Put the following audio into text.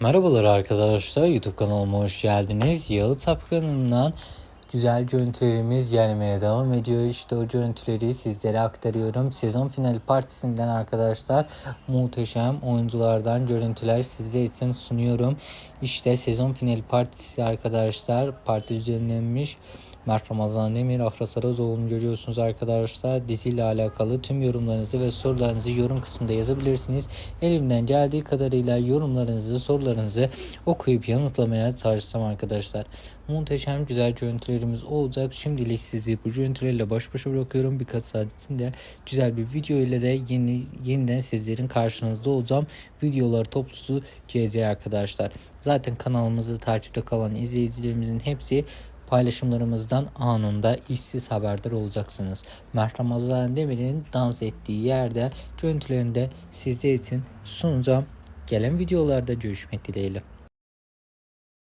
Merhabalar arkadaşlar YouTube kanalıma hoş geldiniz. Yağıt Sapkan'ından güzel görüntülerimiz gelmeye devam ediyor. İşte o görüntüleri sizlere aktarıyorum. Sezon finali partisinden arkadaşlar muhteşem oyunculardan görüntüler size için sunuyorum. İşte sezon finali partisi arkadaşlar parti düzenlenmiş. Mert Ramazan Demir, Afra Sarazoğlu'nu görüyorsunuz arkadaşlar. Diziyle alakalı tüm yorumlarınızı ve sorularınızı yorum kısmında yazabilirsiniz. Elimden geldiği kadarıyla yorumlarınızı, sorularınızı okuyup yanıtlamaya çalışacağım arkadaşlar. Muhteşem güzel görüntülerimiz olacak. Şimdilik sizi bu görüntülerle baş başa bırakıyorum. Birkaç saat içinde güzel bir video ile de yeni, yeniden sizlerin karşınızda olacağım. Videolar toplusu gelecek arkadaşlar. Zaten kanalımızı takipte kalan izleyicilerimizin hepsi paylaşımlarımızdan anında işsiz haberdar olacaksınız. Mert Ramazan Demir'in dans ettiği yerde görüntülerini de sizler için sunacağım. Gelen videolarda görüşmek dileğiyle.